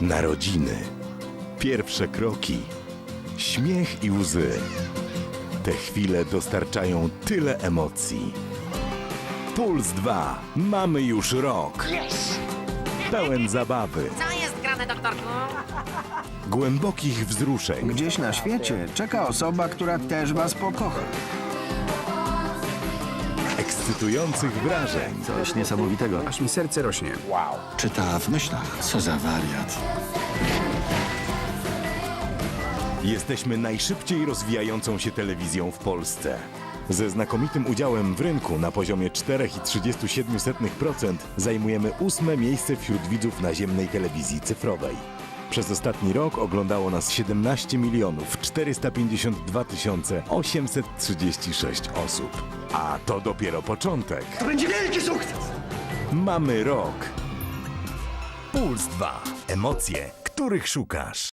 Narodziny. Pierwsze kroki. Śmiech i łzy. Te chwile dostarczają tyle emocji. Puls 2. Mamy już rok. Pełen zabawy, Co jest grane, doktorku? głębokich wzruszeń, Gdzieś na świecie czeka osoba, która też was pokocha. Ekscytujących wrażeń. Coś niesamowitego. Aż mi serce rośnie. Czyta w myślach. Co za wariat. Jesteśmy najszybciej rozwijającą się telewizją w Polsce. Ze znakomitym udziałem w rynku na poziomie 4,37% zajmujemy ósme miejsce wśród widzów naziemnej telewizji cyfrowej. Przez ostatni rok oglądało nas 17 milionów 452 tysiące 836 osób. A to dopiero początek. To będzie wielki sukces! Mamy rok. Puls 2. Emocje, których szukasz.